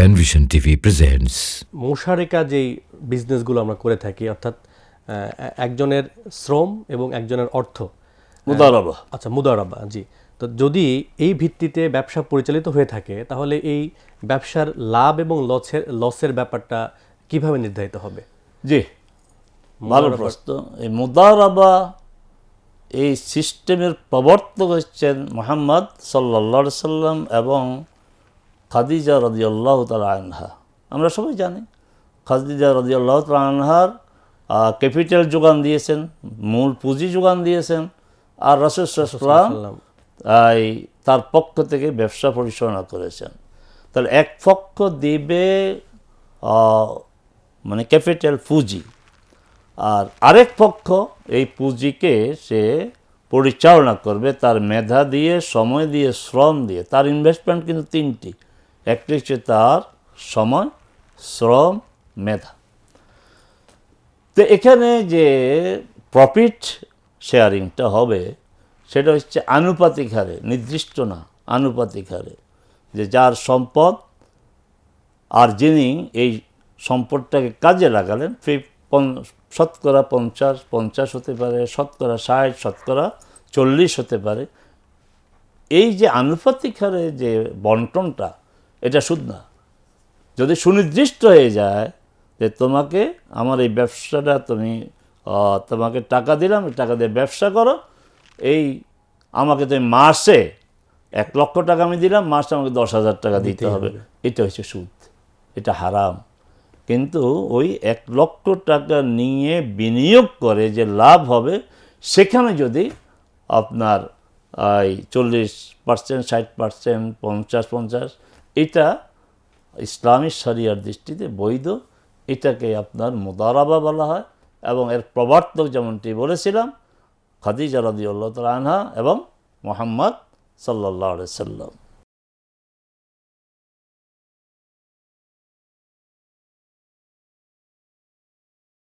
Penvision TV presents মোশারেকা যেই বিজনেসগুলো আমরা করে থাকি অর্থাৎ একজনের শ্রম এবং একজনের অর্থ মুদারাবা। আচ্ছা মুদারাবা জি। তো যদি এই ভিত্তিতে ব্যবসা পরিচালিত হয়ে থাকে তাহলে এই ব্যবসার লাভ এবং লসের লসের ব্যাপারটা কীভাবে নির্ধারিত হবে? জি ভালো প্রশ্ন। এই মুদারাবা এই সিস্টেমের প্রবর্তক হচ্ছেন মোহাম্মদ সাল্লা সাল্লাম এবং খাদিজা রদিয়াল্লাহ তালা আনহা। আমরা সবাই জানি, খাদিজা রদিয়াল্লাহ তালা আনহার ক্যাপিটাল যোগান দিয়েছেন, মূল পুঁজি যোগান দিয়েছেন, আর রসুলাম তার পক্ষ থেকে ব্যবসা পরিচালনা করেছেন। তাহলে এক পক্ষ দিবে মানে ক্যাপিটাল পুঁজি, আর আরেক পক্ষ এই পুঁজিকে সে পরিচালনা করবে, তার মেধা দিয়ে, সময় দিয়ে, শ্রম দিয়ে, তার ইনভেস্টমেন্ট কিন্তু তিনটি। একটি হচ্ছে তার সময় শ্রম মেধা। তো এখানে যে প্রফিট শেয়ারিংটা হবে, সেটা হচ্ছে আনুপাতিক হারে, নির্দিষ্ট না, আনুপাতিক হারে। যে যার সম্পদ আর যিনি এই সম্পদটাকে কাজে লাগালেন পন- শতকরা পঞ্চাশ পঞ্চাশ হতে পারে, শতকরা ষাট, শতকরা চল্লিশ হতে পারে। এই যে আনুপাতিক হারে যে বন্টনটা এটা শুধ না। যদি সুনির্দিষ্ট হয়ে যায় যে তোমাকে আমার এই ব্যবসাটা তুমি তোমাকে টাকা দিলাম টাকা দিয়ে ব্যবসা করো এই আমাকে তুমি মাসে এক লক্ষ টাকা আমি দিলাম মাসে আমাকে দশ হাজার টাকা দিতে হবে। এটা হচ্ছে সুদ। এটা হারাম। কিন্তু ওই এক লক্ষ টাকা নিয়ে বিনিয়োগ করে যে লাভ হবে সেখানে যদি আপনার এই চল্লিশ পার্সেন্ট ষাট পার্সেন্ট পঞ্চাশ পঞ্চাশ এটা ইসলামী শরিয়ার দৃষ্টিতে বৈধ। এটাকে আপনার মোদারাবা বলা হয় এবং এর প্রবর্তক যেমনটি বলেছিলাম, খাদিজা রাদিউল্লাহ তালা আনহা এবং মোহাম্মদ সাল্লাহ সাল্লাম।